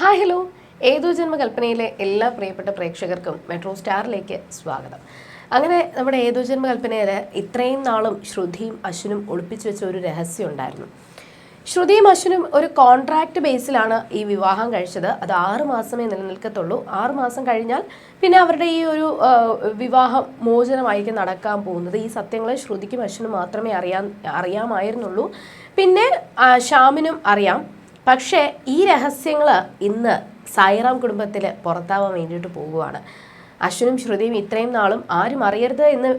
Hi hello ഏതോ ജന്മകൽപ്പനയിലെ എല്ലാ പ്രിയപ്പെട്ട പ്രേക്ഷകർക്കും മെട്രോ സ്റ്റാറിലേക്ക് സ്വാഗതം. അങ്ങനെ നമ്മുടെ ഏതോ ജന്മകൽപ്പനയിൽ ഇത്രയും നാളും ശ്രുതിയും അശ്വിനും ഒളിപ്പിച്ചു വെച്ച ഒരു രഹസ്യം ഉണ്ടായിരുന്നു. ശ്രുതിയും അശ്വിനും ഒരു കോൺട്രാക്ട് ബേസിലാണ് ഈ വിവാഹം കഴിച്ചത്. അത് ആറ് മാസമേ നിലനിൽക്കത്തുള്ളൂ. ആറ് മാസം കഴിഞ്ഞാൽ പിന്നെ അവരുടെ ഈ ഒരു വിവാഹം മോചനമായിരിക്കും നടക്കാൻ പോകുന്നത്. ഈ സത്യങ്ങളെ ശ്രുതിക്കും അശ്വിനും മാത്രമേ അറിയാൻ അറിയാമായിരുന്നുള്ളൂ. പിന്നെ ശ്യാമിനും അറിയാം. പക്ഷേ ഈ രഹസ്യങ്ങൾ ഇന്ന് സായിറാം കുടുംബത്തിൽ പുറത്താവാൻ വേണ്ടിയിട്ട് പോകുവാണ്. അശ്വനും ശ്രുതിയും ഇത്രയും നാളും ആരും അറിയരുത് എന്ന്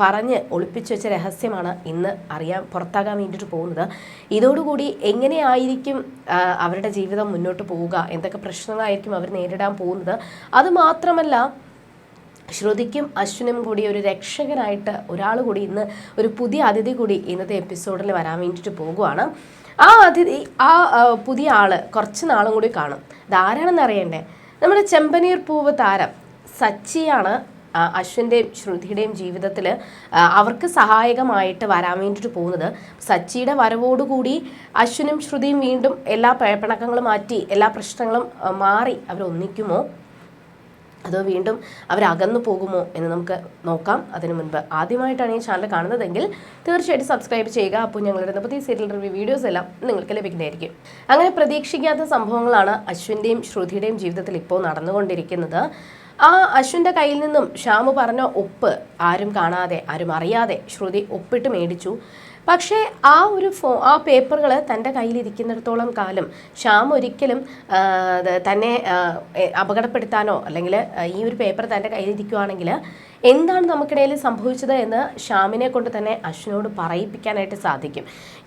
പറഞ്ഞ് ഒളിപ്പിച്ചു വെച്ച രഹസ്യമാണ് ഇന്ന് അറിയാൻ പുറത്താകാൻ വേണ്ടിയിട്ട് പോകുന്നത്. ഇതോടുകൂടി എങ്ങനെയായിരിക്കും അവരുടെ ജീവിതം മുന്നോട്ട് പോവുക? എന്തൊക്കെ പ്രശ്നങ്ങളായിരിക്കും അവർ നേരിടാൻ പോകുന്നത്? അതുമാത്രമല്ല ശ്രുതിക്കും അശ്വിനും കൂടി ഒരു രക്ഷകനായിട്ട് ഒരാൾ കൂടി ഇന്ന് ഒരു പുതിയ അതിഥി കൂടി ഇന്നത്തെ എപ്പിസോഡിൽ വരാൻ വേണ്ടിയിട്ട് പോകുവാണ്. ആ അതിഥി ആ പുതിയ ആൾ കുറച്ച് നാളും കൂടി കാണും. ഇതാരാണെന്ന് അറിയണ്ടേ? നമ്മുടെ ചെമ്പനീർ പൂവ് താരം സച്ചിയാണ് അശ്വിന്റെയും ശ്രുതിയുടെയും ജീവിതത്തിൽ അവർക്ക് സഹായകമായിട്ട് വരാൻ വേണ്ടിയിട്ട് പോകുന്നത്. സച്ചിയുടെ വരവോടുകൂടി അശ്വിനും ശ്രുതിയും വീണ്ടും എല്ലാ പിണക്കങ്ങളും മാറ്റി എല്ലാ പ്രശ്നങ്ങളും മാറി അവർ ഒന്നിക്കുമോ അതോ വീണ്ടും അവരകന്നു പോകുമോ എന്ന് നമുക്ക് നോക്കാം. അതിനു മുൻപ് ആദ്യമായിട്ടാണ് ഈ ചാനൽ കാണുന്നതെങ്കിൽ തീർച്ചയായിട്ടും സബ്സ്ക്രൈബ് ചെയ്യുക. അപ്പോൾ ഞങ്ങളുടെ പുതിയ സീരിയൽ റിവ്യൂ വീഡിയോസ് എല്ലാം നിങ്ങൾക്ക് ലഭിക്കുന്നതായിരിക്കും. അങ്ങനെ പ്രതീക്ഷിക്കാത്ത സംഭവങ്ങളാണ് അശ്വിന്റെയും ശ്രുതിയുടെയും ജീവിതത്തിൽ ഇപ്പോൾ നടന്നുകൊണ്ടിരിക്കുന്നത്. ആ അശ്വിന്റെ കയ്യിൽ നിന്നും ശ്യാമു പറഞ്ഞ ഒപ്പ് ആരും കാണാതെ ആരും അറിയാതെ ശ്രുതി ഒപ്പിട്ട് മേടിച്ചു. പക്ഷേ ആ ഒരു ഫോ ആ പേപ്പറുകൾ തന്റെ കയ്യിലിരിക്കുന്നിടത്തോളം കാലം ശ്യാം ഒരിക്കലും തന്നെ അപകടപ്പെടുത്താനോ അല്ലെങ്കിൽ ഈ ഒരു പേപ്പർ തന്റെ കയ്യിലിരിക്കുവാണെങ്കിൽ എന്താണ് നമുക്കിടയിൽ സംഭവിച്ചത് എന്ന് ശ്യാമിനെ കൊണ്ട് തന്നെ അശ്വിനോട് പറയിപ്പിക്കാനായിട്ട് സാധിക്കും.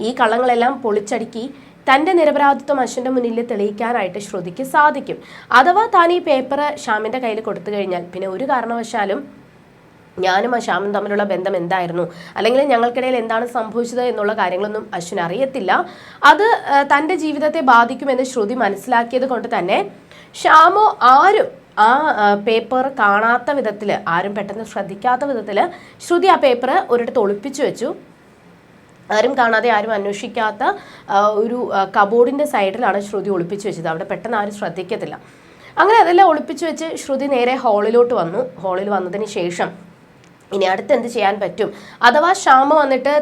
ഈ കള്ളങ്ങളെല്ലാം പൊളിച്ചടുക്കി തന്റെ നിരപരാധിത്വം അശ്വിന്റെ മുന്നിൽ തെളിയിക്കാനായിട്ട് ശ്രുതിക്ക് സാധിക്കും. അഥവാ താൻ ഈ പേപ്പർ ശ്യാമിന്റെ കയ്യിൽ കൊടുത്തു കഴിഞ്ഞാൽ പിന്നെ ഒരു കാരണവശാലും ഞാനും ആ ശ്യാമും തമ്മിലുള്ള ബന്ധം എന്തായിരുന്നു? അല്ലെങ്കിൽ ഞങ്ങൾക്കിടയിൽ എന്താണ് സംഭവിച്ചത് എന്നുള്ള കാര്യങ്ങളൊന്നും അശ്വിൻ അറിയത്തില്ല. അത് തന്റെ ജീവിതത്തെ ബാധിക്കുമെന്ന് ശ്രുതി മനസ്സിലാക്കിയത് കൊണ്ട് തന്നെ ശ്യാമോ ആരും ആ പേപ്പർ കാണാത്ത വിധത്തിൽ ആരും പെട്ടെന്ന് ശ്രദ്ധിക്കാത്ത വിധത്തിൽ ശ്രുതി ആ പേപ്പർ ഒരിടത്ത് ഒളിപ്പിച്ചു വെച്ചു. ആരും കാണാതെ ആരും അന്വേഷിക്കാത്ത ഒരു കബോർഡിന്റെ സൈഡിലാണ് ശ്രുതി ഒളിപ്പിച്ചു വെച്ചത്. അവിടെ പെട്ടെന്ന് ആരും ശ്രദ്ധിക്കത്തില്ല. അങ്ങനെ അതെല്ലാം ഒളിപ്പിച്ചു വെച്ച് ശ്രുതി നേരെ ഹാളിലോട്ട് വന്നു. ഹാളിൽ വന്നതിന് ശേഷം ഇനി അടുത്ത് എന്ത് ചെയ്യാൻ പറ്റും? അഥവാ ശ്യാമ വന്നിട്ട്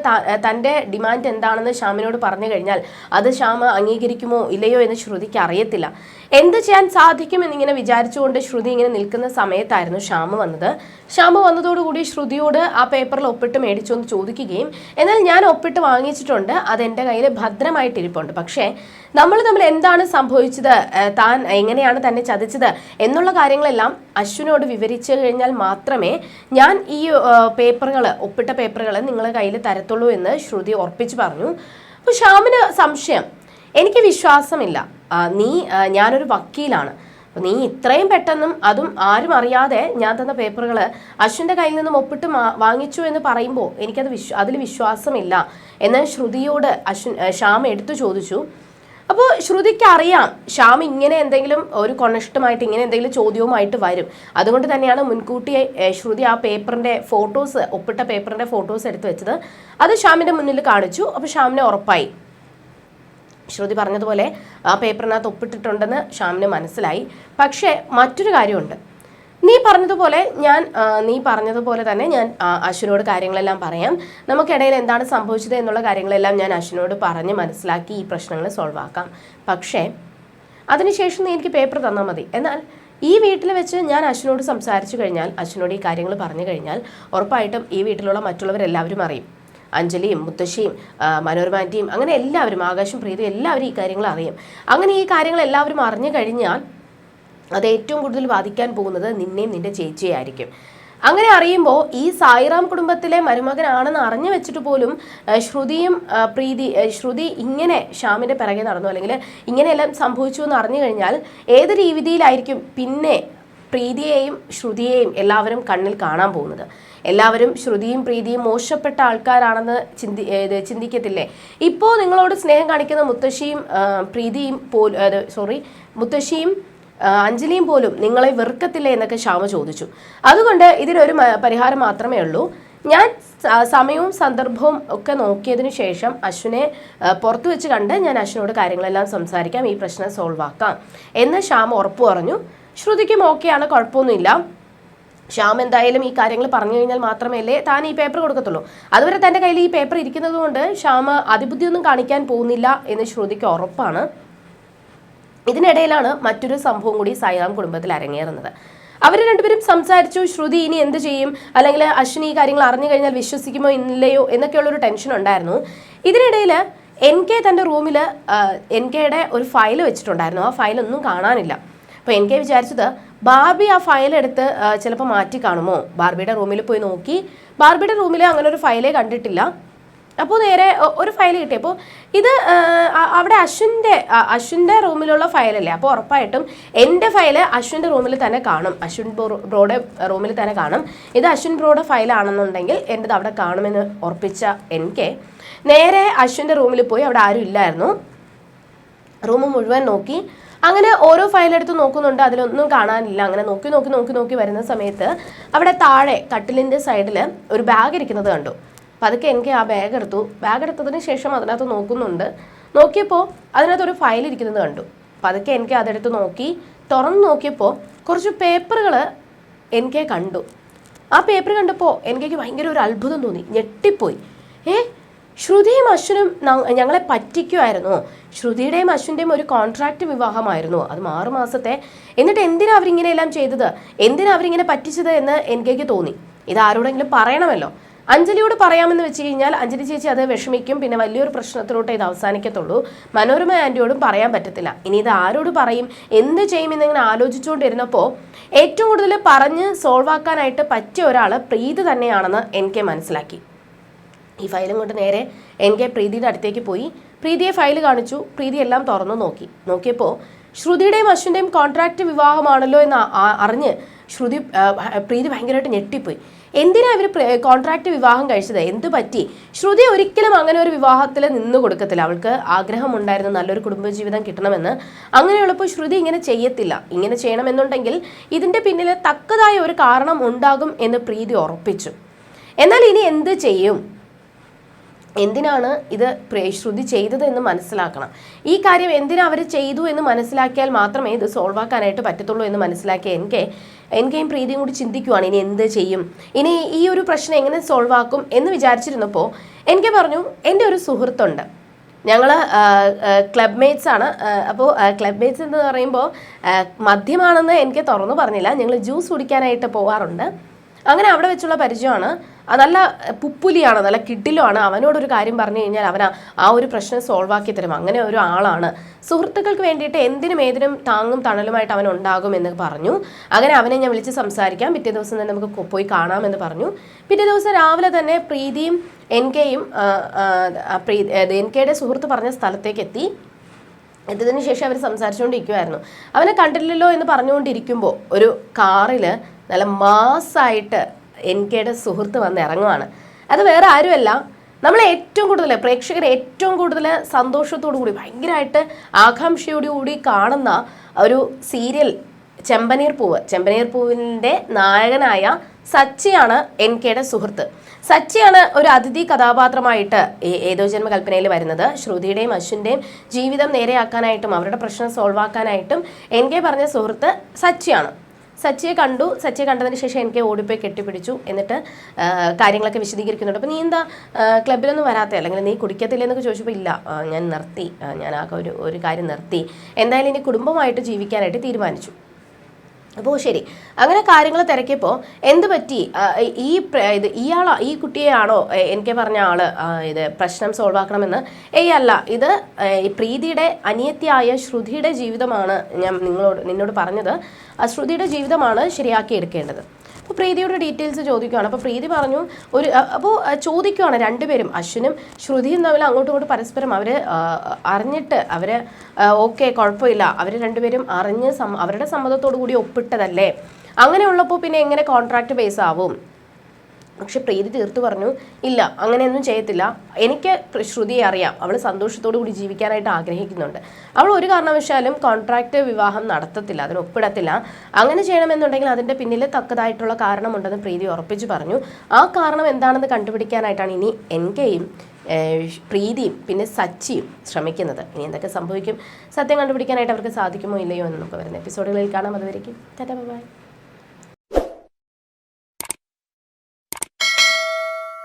തന്റെ ഡിമാൻഡ് എന്താണെന്ന് ശ്യാമിനോട് പറഞ്ഞു കഴിഞ്ഞാൽ അത് ശ്യാമ അംഗീകരിക്കുമോ ഇല്ലയോ എന്ന് ശ്രുതിക്ക് അറിയത്തില്ല. എന്ത് ചെയ്യാൻ സാധിക്കും എന്നിങ്ങനെ വിചാരിച്ചുകൊണ്ട് ശ്രുതി ഇങ്ങനെ നിൽക്കുന്ന സമയത്തായിരുന്നു ശ്യാമ വന്നത്. ശ്യാമ വന്നതോടുകൂടി ശ്രുതിയോട് ആ പേപ്പറിൽ ഒപ്പിട്ട് മേടിച്ചു എന്ന് ചോദിക്കുകയും എന്നാൽ ഞാൻ ഒപ്പിട്ട് വാങ്ങിച്ചിട്ടുണ്ട്. അത് എന്റെ കയ്യിൽ ഭദ്രമായിട്ടിരിപ്പുണ്ട്. പക്ഷേ നമ്മൾ തമ്മിൽ എന്താണ് സംഭവിച്ചത്? താൻ എങ്ങനെയാണ് തന്നെ ചതിച്ചത്? എന്നുള്ള കാര്യങ്ങളെല്ലാം അശ്വിനോട് വിവരിച്ചു കഴിഞ്ഞാൽ മാത്രമേ ഞാൻ ഈ പേപ്പറുകൾ ഒപ്പിട്ട പേപ്പറുകൾ നിങ്ങളുടെ കയ്യിൽ തരത്തുള്ളൂ എന്ന് ശ്രുതി ഉറപ്പിച്ചു പറഞ്ഞു. അപ്പോൾ ശ്യാമിന് സംശയം. എനിക്ക് വിശ്വാസമില്ല. നീ ഞാനൊരു വക്കീലാണ്. നീ ഇത്രയും പെട്ടെന്നും അതും ആരും അറിയാതെ ഞാൻ തന്ന പേപ്പറുകൾ അശ്വിന്റെ കയ്യിൽ നിന്നും ഒപ്പിട്ട് വാങ്ങിച്ചു എന്ന് പറയുമ്പോൾ എനിക്കത് വിശ്വ അതിൽ വിശ്വാസമില്ല എന്ന് ശ്രുതിയോട് അശ്വിൻ ശ്യാം എടുത്തു ചോദിച്ചു. അപ്പോൾ ശ്രുതിക്ക് അറിയാം ശ്യാം ഇങ്ങനെ എന്തെങ്കിലും ഒരു കൊണഷ്ടമായിട്ട് ഇങ്ങനെ എന്തെങ്കിലും ചോദ്യവുമായിട്ട് വരും. അതുകൊണ്ട് തന്നെയാണ് മുൻകൂട്ടി ശ്രുതി ആ പേപ്പറിന്റെ ഫോട്ടോസ് ഒപ്പിട്ട പേപ്പറിന്റെ ഫോട്ടോസ് എടുത്തു വെച്ചത്. അത് ശ്യാമിന്റെ മുന്നിൽ കാണിച്ചു. അപ്പോൾ ശ്യാമിനെ ഉറപ്പായി. ശ്രുതി പറഞ്ഞതുപോലെ ആ പേപ്പറിനകത്ത് ഒപ്പിട്ടിട്ടുണ്ടെന്ന് ശ്യാമിന് മനസ്സിലായി. പക്ഷേ മറ്റൊരു കാര്യമുണ്ട്. നീ പറഞ്ഞതുപോലെ ഞാൻ നീ പറഞ്ഞതുപോലെ തന്നെ ഞാൻ അശ്വിനോട് കാര്യങ്ങളെല്ലാം പറയാം. നമുക്കിടയിൽ എന്താണ് സംഭവിച്ചത് എന്നുള്ള കാര്യങ്ങളെല്ലാം ഞാൻ അശ്വിനോട് പറഞ്ഞ് മനസ്സിലാക്കി ഈ പ്രശ്നങ്ങൾ സോൾവ് ആക്കാം. പക്ഷേ അതിനുശേഷം നീ എനിക്ക് പേപ്പർ തന്നാൽ മതി. എന്നാൽ ഈ വീട്ടിൽ വെച്ച് ഞാൻ അശ്വിനോട് സംസാരിച്ചു കഴിഞ്ഞാൽ അശ്വിനോട് ഈ കാര്യങ്ങൾ പറഞ്ഞു കഴിഞ്ഞാൽ ഉറപ്പായിട്ടും ഈ വീട്ടിലുള്ള മറ്റുള്ളവരെല്ലാവരും അറിയും. അഞ്ജലിയും മുത്തശ്ശിയും മനോരമ ആന്റിയും അങ്ങനെ എല്ലാവരും ആകാശം പ്രീതി എല്ലാവരും ഈ കാര്യങ്ങൾ അറിയും. അങ്ങനെ ഈ കാര്യങ്ങൾ എല്ലാവരും അറിഞ്ഞു കഴിഞ്ഞാൽ അത് ഏറ്റവും കൂടുതൽ ബാധിക്കാൻ പോകുന്നത് നിന്നെയും നിന്റെ ചേച്ചിയായിരിക്കും അങ്ങനെ അറിയുമ്പോൾ ഈ സായിറാം കുടുംബത്തിലെ മരുമകനാണെന്ന് അറിഞ്ഞു വെച്ചിട്ട് പോലും ശ്രുതിയും പ്രീതി ശ്രുതി ഇങ്ങനെ ശ്യാമിന്റെ പിറകെ നടന്നു അല്ലെങ്കിൽ ഇങ്ങനെയെല്ലാം സംഭവിച്ചു എന്ന് അറിഞ്ഞു കഴിഞ്ഞാൽ ഏത് രീതിയിലായിരിക്കും പിന്നെ പ്രീതിയെയും ശ്രുതിയെയും എല്ലാവരും കണ്ണിൽ കാണാൻ പോകുന്നത്. എല്ലാവരും ശ്രുതിയും പ്രീതിയും മോശപ്പെട്ട ആൾക്കാരാണെന്ന് ചിന്തി ചിന്തിക്കത്തില്ലേ? ഇപ്പോൾ നിങ്ങളോട് സ്നേഹം കാണിക്കുന്ന മുത്തശ്ശിയും പ്രീതിയും പോ സോറി മുത്തശ്ശിയും അഞ്ജലിയും പോലും നിങ്ങളെ വെറുക്കത്തില്ലേ എന്നൊക്കെ ശ്യാമ ചോദിച്ചു. അതുകൊണ്ട് ഇതിനൊരു പരിഹാരം മാത്രമേ ഉള്ളൂ. ഞാൻ സമയവും സന്ദർഭവും ഒക്കെ നോക്കിയതിനു ശേഷം അശ്വിനെ പുറത്തു വെച്ച് കണ്ട് ഞാൻ അശ്വിനോട് കാര്യങ്ങളെല്ലാം സംസാരിക്കാം ഈ പ്രശ്നം സോൾവ് ആക്കാം എന്ന് ശ്യാം ഉറപ്പു പറഞ്ഞു. ശ്രുതിക്കും ഓക്കെയാണ് കുഴപ്പമൊന്നുമില്ല. ശ്യാം എന്തായാലും ഈ കാര്യങ്ങൾ പറഞ്ഞു കഴിഞ്ഞാൽ മാത്രമല്ലേ താൻ ഈ പേപ്പർ കൊടുക്കത്തുള്ളൂ. അതുവരെ തന്റെ കയ്യിൽ ഈ പേപ്പർ ഇരിക്കുന്നത് കൊണ്ട് ശ്യാം അതിബുദ്ധിയൊന്നും കാണിക്കാൻ പോകുന്നില്ല എന്ന് ശ്രുതിക്ക് ഉറപ്പാണ്. ഇതിനിടയിലാണ് മറ്റൊരു സംഭവം കൂടി സായിറാം കുടുംബത്തിൽ അരങ്ങേറുന്നത്. അവർ രണ്ടുപേരും സംസാരിച്ചു ശ്രുതി ഇനി എന്ത് ചെയ്യും? അല്ലെങ്കിൽ അശ്വിനി ഈ കാര്യങ്ങൾ അറിഞ്ഞു കഴിഞ്ഞാൽ വിശ്വസിക്കുമോ ഇല്ലയോ എന്നൊക്കെയുള്ളൊരു ടെൻഷൻ ഉണ്ടായിരുന്നു. ഇതിനിടയിൽ എൻ കെ തന്റെ റൂമിൽ എൻ കെയുടെ ഒരു ഫയൽ വെച്ചിട്ടുണ്ടായിരുന്നു. ആ ഫയലൊന്നും കാണാനില്ല. അപ്പോൾ എനിക്ക് വിചാരിച്ചത് ബാർബി ആ ഫയൽ എടുത്ത് ചിലപ്പോൾ മാറ്റി കാണുമോ? ബാർബിയുടെ റൂമിൽ പോയി നോക്കി. ബാർബിയുടെ റൂമിൽ അങ്ങനെ ഒരു ഫയലേ കണ്ടിട്ടില്ല. അപ്പോൾ നേരെ ഒരു ഫയൽ കിട്ടി. അപ്പോൾ ഇത് അവിടെ അശ്വിന്റെ അശ്വിന്റെ റൂമിലുള്ള ഫയലല്ലേ അപ്പോൾ ഉറപ്പായിട്ടും എന്റെ ഫയൽ അശ്വിന്റെ റൂമിൽ തന്നെ കാണും. അശ്വിൻ ബ്രോ- ബ്രോയുടെ റൂമിൽ തന്നെ കാണും. ഇത് അശ്വിൻ ബ്രോയുടെ ഫയലാണെന്നുണ്ടെങ്കിൽ എന്റെത് അവിടെ കാണുമെന്ന് ഉറപ്പിച്ച എനിക്ക് നേരെ അശ്വിന്റെ റൂമിൽ പോയി അവിടെ ആരും ഇല്ലായിരുന്നു. റൂം മുഴുവൻ നോക്കി. അങ്ങനെ ഓരോ ഫയലെടുത്ത് നോക്കുന്നുണ്ട്. അതിലൊന്നും കാണാനില്ല. അങ്ങനെ നോക്കി നോക്കി നോക്കി നോക്കി വരുന്ന സമയത്ത് അവിടെ താഴെ കട്ടിലിന്റെ സൈഡിൽ ഒരു ബാഗ് ഇരിക്കുന്നത് കണ്ടു. അപ്പം അതൊക്കെ എനിക്ക് ആ ബാഗ് എടുത്തു. ബാഗ് എടുത്തതിന് ശേഷം അതിനകത്ത് നോക്കുന്നുണ്ട്. നോക്കിയപ്പോൾ അതിനകത്ത് ഒരു ഫയൽ ഇരിക്കുന്നത് കണ്ടു. അപ്പം അതൊക്കെ എനിക്ക് അതെടുത്ത് നോക്കി തുറന്ന് നോക്കിയപ്പോൾ കുറച്ച് പേപ്പറുകൾ എനിക്ക് കണ്ടു. ആ പേപ്പർ കണ്ടപ്പോൾ എനിക്ക് ഭയങ്കര ഒരു അത്ഭുതം തോന്നി. ഞെട്ടിപ്പോയി. ഏ? ശ്രുതിയും അശ്വനും ഞങ്ങളെ പറ്റിക്കുമായിരുന്നു ശ്രുതിയുടെയും അശ്വിന്റെയും ഒരു കോൺട്രാക്ട് വിവാഹമായിരുന്നു. അത് ആറു മാസത്തെ. എന്നിട്ട് എന്തിനാ അവരിങ്ങനെയെല്ലാം ചെയ്തത്? എന്തിനാ അവരിങ്ങനെ പറ്റിച്ചത് എന്ന് എനിക്ക് തോന്നി. ഇത് ആരോടെങ്കിലും പറയണമല്ലോ. അഞ്ജലിയോട് പറയാമെന്ന് വെച്ച് കഴിഞ്ഞാൽ അഞ്ജലി ചേച്ചി അത് വിഷമിക്കും. പിന്നെ വലിയൊരു പ്രശ്നത്തിലോട്ട് ഇത് അവസാനിക്കത്തുള്ളൂ. മനോരമ ആന്റിയോടും പറയാൻ പറ്റത്തില്ല. ഇനി ഇത് ആരോട് പറയും? എന്ത് ചെയ്യും എന്നിങ്ങനെ ആലോചിച്ചുകൊണ്ടിരുന്നപ്പോൾ ഏറ്റവും കൂടുതൽ പറഞ്ഞ് സോൾവ് ആക്കാനായിട്ട് പറ്റിയ ഒരാൾ പ്രീതി തന്നെയാണെന്ന് എനിക്ക് മനസ്സിലാക്കി. ഈ ഫയലും കൊണ്ട് നേരെ എൻ കെ പ്രീതിയുടെ അടുത്തേക്ക് പോയി. പ്രീതിയെ ഫയൽ കാണിച്ചു. പ്രീതി എല്ലാം തുറന്നു നോക്കി. നോക്കിയപ്പോൾ ശ്രുതിയുടെയും അശ്വിന്റെയും കോൺട്രാക്റ്റ് വിവാഹമാണല്ലോ എന്ന് അറിഞ്ഞ് ശ്രുതി പ്രീതി ഭയങ്കരമായിട്ട് ഞെട്ടിപ്പോയി. എന്തിനാ ഇവർ കോൺട്രാക്ട് വിവാഹം കഴിച്ചത്? എന്ത് പറ്റി? ശ്രുതി ഒരിക്കലും അങ്ങനെ ഒരു വിവാഹത്തിൽ നിന്ന് കൊടുക്കത്തില്ല. അവൾക്ക് ആഗ്രഹമുണ്ടായിരുന്നു നല്ലൊരു കുടുംബജീവിതം കിട്ടണമെന്ന്. അങ്ങനെയുള്ളപ്പോൾ ശ്രുതി ഇങ്ങനെ ചെയ്യത്തില്ല. ഇങ്ങനെ ചെയ്യണമെന്നുണ്ടെങ്കിൽ ഇതിന്റെ പിന്നിൽ തക്കതായ ഒരു കാരണം ഉണ്ടാകും എന്ന് പ്രീതി ഉറപ്പിച്ചു. എന്നാൽ ഇനി എന്ത് ചെയ്യും? എന്തിനാണ് ഇത് പ്രേശ്രുതി ചെയ്തത് എന്ന് മനസ്സിലാക്കണം. ഈ കാര്യം എന്തിനാ അവർ ചെയ്തു എന്ന് മനസ്സിലാക്കിയാൽ മാത്രമേ ഇത് സോൾവ് ആക്കാനായിട്ട് പറ്റത്തുള്ളൂ എന്ന് മനസ്സിലാക്കിയ എനിക്ക് എനിക്കേയും പ്രീതിയും കൂടി ചിന്തിക്കുവാണ്. ഇനി എന്ത് ചെയ്യും? ഇനി ഈ ഒരു പ്രശ്നം എങ്ങനെ സോൾവ് ആക്കും എന്ന് വിചാരിച്ചിരുന്നപ്പോൾ എനിക്ക് പറഞ്ഞു എന്റെ ഒരു സുഹൃത്തുണ്ട്. ഞങ്ങൾ ക്ലബ് മേറ്റ്സ് ആണ്. അപ്പോൾ ക്ലബ് മേറ്റ്സ് എന്ന് പറയുമ്പോൾ മദ്യമാണെന്ന് എനിക്ക് തുറന്നു പറഞ്ഞില്ല. ഞങ്ങൾ ജ്യൂസ് കുടിക്കാനായിട്ട് പോവാറുണ്ട്. അങ്ങനെ അവിടെ വെച്ചുള്ള പരിചയമാണ്. നല്ല പുപ്പുലിയാണ് നല്ല കിഡിലുമാണ്. അവനോടൊരു കാര്യം പറഞ്ഞു കഴിഞ്ഞാൽ അവൻ ആ- ആ ഒരു പ്രശ്നം സോൾവ് ആക്കി തരും. അങ്ങനെ ഒരു ആളാണ്. സുഹൃത്തുക്കൾക്ക് വേണ്ടിയിട്ട് എന്തിനും ഏതിനും താങ്ങും തണലുമായിട്ട് അവൻ ഉണ്ടാകും എന്ന് പറഞ്ഞു. അങ്ങനെ അവനെ ഞാൻ വിളിച്ച് സംസാരിക്കാം. പിറ്റേ ദിവസം തന്നെ നമുക്ക് പോയി കാണാമെന്ന് പറഞ്ഞു. പിറ്റേ ദിവസം രാവിലെ തന്നെ പ്രീതിയും എൻ കെയും പ്രീതി എൻ കെയുടെ സുഹൃത്ത് പറഞ്ഞ സ്ഥലത്തേക്ക് എത്തി. എത്തിയതിനു ശേഷം അവർ സംസാരിച്ചുകൊണ്ടിരിക്കുമായിരുന്നു അവനെ കണ്ടില്ലല്ലോ എന്ന് പറഞ്ഞുകൊണ്ടിരിക്കുമ്പോൾ ഒരു കാറിൽ നല്ല മാസ്സായിട്ട് എൻ കെയുടെ സുഹൃത്ത് വന്ന് ഇറങ്ങുവാണ്. അത് വേറെ ആരുമല്ല. നമ്മൾ ഏറ്റവും കൂടുതൽ പ്രേക്ഷകർ ഏറ്റവും കൂടുതൽ സന്തോഷത്തോടു കൂടി ഭയങ്കരമായിട്ട് ആകാംക്ഷയോടു കൂടി കാണുന്ന ഒരു സീരിയൽ ചെമ്പനീർ പൂവ്. ചെമ്പനീർ പൂവിന്റെ നായകനായ സച്ചിയാണ് എൻ കെയുടെ സുഹൃത്ത്. സച്ചിയാണ് ഒരു അതിഥി കഥാപാത്രമായിട്ട് ഏതോ ജന്മകൽപ്പനയിൽ വരുന്നത്. ശ്രുതിയുടെയും അശ്വിന്റെയും ജീവിതം നേരെയാക്കാനായിട്ടും അവരുടെ പ്രശ്നം സോൾവ് ആക്കാനായിട്ടും എൻ കെ പറഞ്ഞ സുഹൃത്ത് സച്ചിയാണ്. സച്ചിയെ കണ്ടു. സച്ചിയെ കണ്ടതിന് ശേഷം എനിക്ക് ഓടിപ്പോയി കെട്ടിപ്പിടിച്ചു. എന്നിട്ട് കാര്യങ്ങളൊക്കെ വിശദീകരിക്കുന്നുണ്ട്. അപ്പോൾ നീ എന്താ ക്ലബിലൊന്നും വരാത്ത? അല്ലെങ്കിൽ നീ കുടിക്കത്തില്ല എന്നൊക്കെ ചോദിച്ചപ്പോൾ ഇല്ല. ഞാൻ നിർത്തി. ഞാൻ ആ ഒരു ഒരു കാര്യം നിർത്തി. എന്തായാലും ഇനി കുടുംബമായിട്ട് ജീവിക്കാനായിട്ട് തീരുമാനിച്ചു. അപ്പോൾ ശരി. അങ്ങനെ കാര്യങ്ങൾ തിരക്കിയപ്പോൾ എന്ത് പറ്റി? ഈ ഇത് ഇയാളോ ഈ കുട്ടിയെയാണോ എനിക്ക് പറഞ്ഞ ആൾ ആ, ഇത് പ്രശ്നം സോൾവ് ആക്കണമെന്ന്? ഏയ് അല്ല. ഇത് പ്രീതിയുടെ അനിയത്തിയായ ശ്രുതിയുടെ ജീവിതമാണ് ഞാൻ നിങ്ങളോട് നിന്നോട് പറഞ്ഞത്. ആ ശ്രുതിയുടെ ജീവിതമാണ് ശരിയാക്കി എടുക്കേണ്ടത്. അപ്പോൾ പ്രീതിയുടെ ഡീറ്റെയിൽസ് ചോദിക്കുകയാണ് അപ്പോൾ പ്രീതി പറഞ്ഞു ഒരു അപ്പോൾ ചോദിക്കുകയാണ് രണ്ടുപേരും അശ്വിനും ശ്രുതിയും തമ്മിൽ അങ്ങോട്ടും ഇങ്ങോട്ടും പരസ്പരം അവർ അറിഞ്ഞിട്ട് അവർ ഓക്കെ കുഴപ്പമില്ല. അവർ രണ്ടുപേരും അറിഞ്ഞ് അവരുടെ സമ്മതത്തോടു കൂടി ഒപ്പിട്ടതല്ലേ? അങ്ങനെയുള്ളപ്പോൾ പിന്നെ എങ്ങനെ കോൺട്രാക്ട് ബേസ് ആവും? പക്ഷെ പ്രീതി തീർത്തു പറഞ്ഞു ഇല്ല അങ്ങനെയൊന്നും ചെയ്യത്തില്ല. എനിക്ക് ശ്രുതിയെ അറിയാം. അവൾ സന്തോഷത്തോടു കൂടി ജീവിക്കാനായിട്ട് ആഗ്രഹിക്കുന്നുണ്ട്. അവൾ ഒരു കാരണവശാലും കോൺട്രാക്ട് വിവാഹം നടത്തത്തില്ല അതിന് ഒപ്പിടത്തില്ല. അങ്ങനെ ചെയ്യണമെന്നുണ്ടെങ്കിൽ അതിന്റെ പിന്നിൽ തക്കതായിട്ടുള്ള കാരണമുണ്ടെന്ന് പ്രീതി ഉറപ്പിച്ചു പറഞ്ഞു. ആ കാരണം എന്താണെന്ന് കണ്ടുപിടിക്കാനായിട്ടാണ് ഇനി എൻ കെയും പ്രീതിയും പിന്നെ സച്ചിയും ശ്രമിക്കുന്നത്. ഇനി എന്തൊക്കെ സംഭവിക്കും? സത്യം കണ്ടുപിടിക്കാനായിട്ട് അവർക്ക് സാധിക്കുമോ ഇല്ലയോ എന്ന് നമുക്ക് വരുന്ന എപ്പിസോഡുകളിൽ കാണാം. അതുവരേക്കും ടാറ്റാ ബൈ.